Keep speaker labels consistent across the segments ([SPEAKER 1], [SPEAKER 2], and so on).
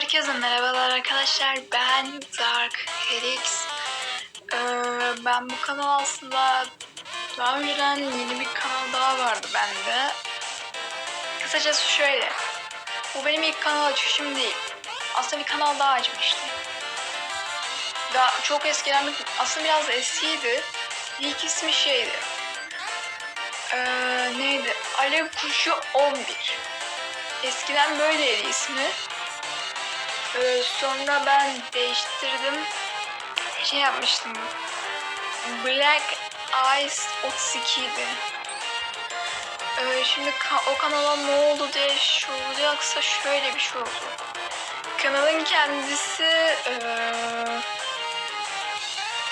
[SPEAKER 1] Herkese merhabalar arkadaşlar. Ben Dark Helix. Ee, ben bu kanal aslında daha önceden yeni bir kanal daha vardı bende. Kısacası şöyle. Bu benim ilk kanal açışım değil. Aslında bir kanal daha açmıştım. Daha çok eskiden bir, aslında biraz eskiydi. İlk ismi şeydi. Ee, neydi? Alev Kuşu 11. Eskiden böyleydi ismi. Ee, sonra ben değiştirdim. Şey yapmıştım. Black Eyes 32 idi. Şimdi o kanala ne oldu diye şey olacaksa şöyle bir şey oldu. Kanalın kendisi ee,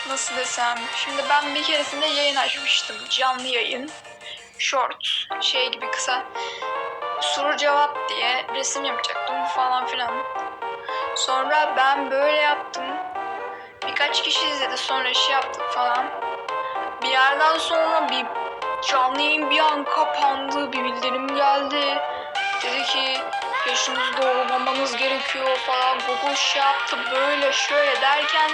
[SPEAKER 1] nasıl desem şimdi ben bir keresinde yayın açmıştım canlı yayın short şey gibi kısa soru cevap diye resim yapacaktım falan filan. Sonra ben böyle yaptım. Birkaç kişi izledi sonra şey yaptık falan. Bir yerden sonra bir canlı yayın bir an kapandı. Bir bildirim geldi. Dedi ki yaşınızı doğrulamanız gerekiyor falan. Google şey yaptı böyle şöyle derken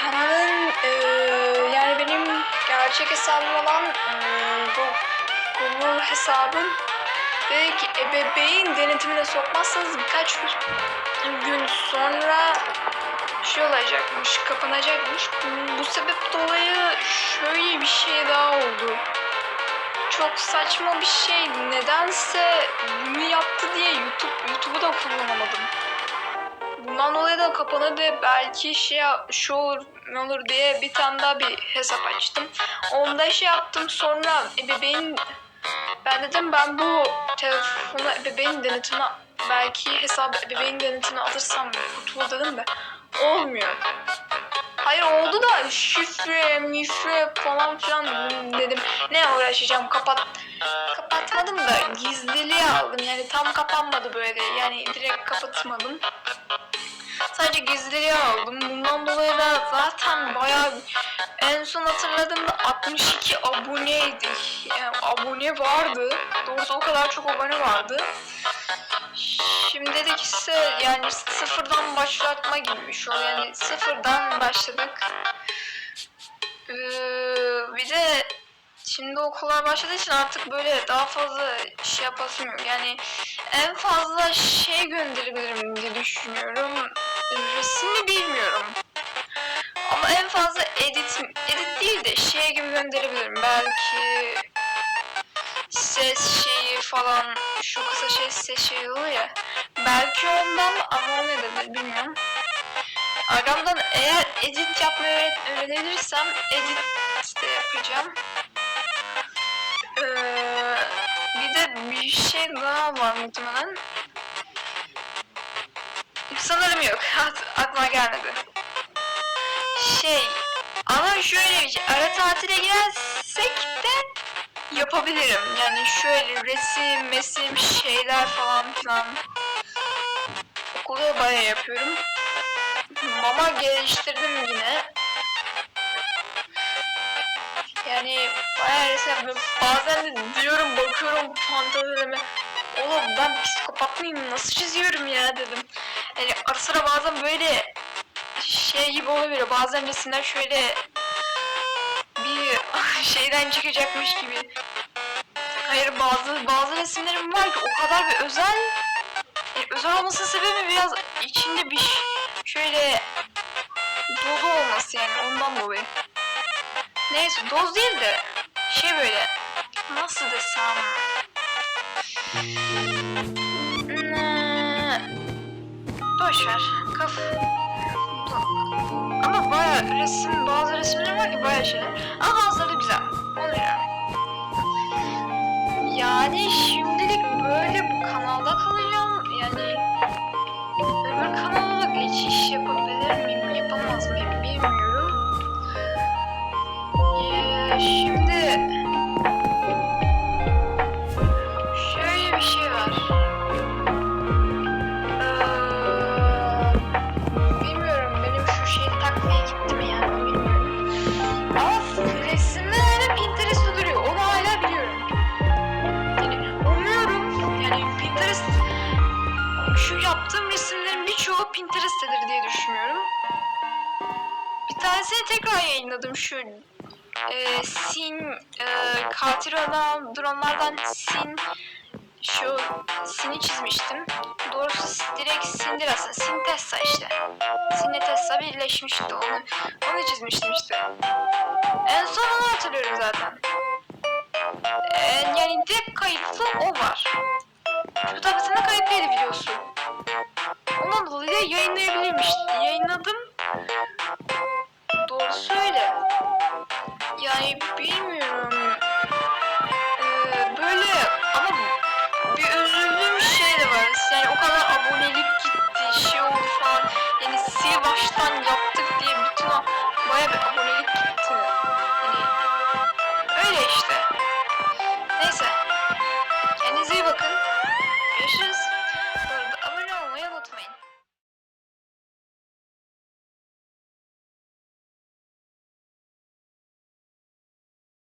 [SPEAKER 1] kanalın eee, yani benim gerçek hesabım olan Go- Google hesabım dedi ki ebeveyn denetimine sokmazsanız birkaç gün sonra şey olacakmış, kapanacakmış. Bu sebep dolayı şöyle bir şey daha oldu. Çok saçma bir şey. Nedense bunu yaptı diye YouTube YouTube'u da kullanamadım. Bundan dolayı da kapanır belki şey şu olur ne olur diye bir tane daha bir hesap açtım. Onda şey yaptım sonra ebeveyn ben dedim ben bu telefonu ebeveyn denetine belki hesabı ebeveyn denetine alırsam kurtulur dedim de olmuyor. Hayır oldu da şifre, mifre falan filan dedim. Ne uğraşacağım kapat. Kapatmadım da gizliliğe aldım. Yani tam kapanmadı böyle. Yani direkt kapatmadım. Sadece gizliliğe aldım. Bundan dolayı da zaten bayağı en son hatırladığımda 62 aboneydi. Yani abone vardı. Doğrusu o kadar çok abone vardı. Şimdi dedik ise yani sıfırdan başlatma gibi bir şey. Yani sıfırdan başladık. Ee, bir de şimdi okullar başladığı için artık böyle daha fazla şey yapasım yok. Yani en fazla şey gönderebilirim diye düşünüyorum. Resmi bilmiyorum. Ama en fazla edit, edit değil de şey gibi gönderebilirim. Belki ses şeyi falan şu kısa şey ses şeyi oluyor ya. Belki ondan ama o ne dedi bilmiyorum. Aramdan eğer edit yapmayı öğrenebilirsem edit de yapacağım. Ee, bir de bir şey daha var muhtemelen. Sanırım yok. At- aklıma gelmedi. Şey ama şöyle bir şey. Ara tatile girersek de yapabilirim. Yani şöyle resim, mesim şeyler falan filan. Okulda bayağı yapıyorum. Mama geliştirdim yine. Yani bayağı resim yapıyorum. Bazen de diyorum bakıyorum fantazilerime. Oğlum ben psikopat mıyım? Nasıl çiziyorum ya dedim. Yani ara sıra bazen böyle şey gibi olabiliyor. Bazen resimler şöyle bir şeyden çıkacakmış gibi. Hayır bazı bazı resimlerim var ki o kadar bir özel yani özel olmasının sebebi biraz içinde bir şöyle dolu olması yani ondan dolayı. Neyse doz değil de şey böyle nasıl desem boş ver kaf. Ama baya resim bazı resimler var ki baya şeyler. Ama bazıları güzel. Onu. Yani şimdilik böyle bu kanalda kalacağım. Yani öbür kanala geçiş yapabilir miyim, şu ya yaptığım resimlerin birçoğu Pinterest'tedir diye düşünüyorum. Bir tanesini tekrar yayınladım şu e, sin e, katil olan dronlardan sin şu sini çizmiştim. Doğrusu direkt sindir aslında. Sintessa işte. Sinle Tessa birleşmişti onu. Onu çizmiştim işte. En son onu hatırlıyorum zaten. E, yani direkt kayıtlı o var. Fotoğrafını kayıtlıydı biliyorsun. Ondan dolayı yayınlayabilirmiş. Yayınladım. Doğru söyle. Yani bilmiyorum.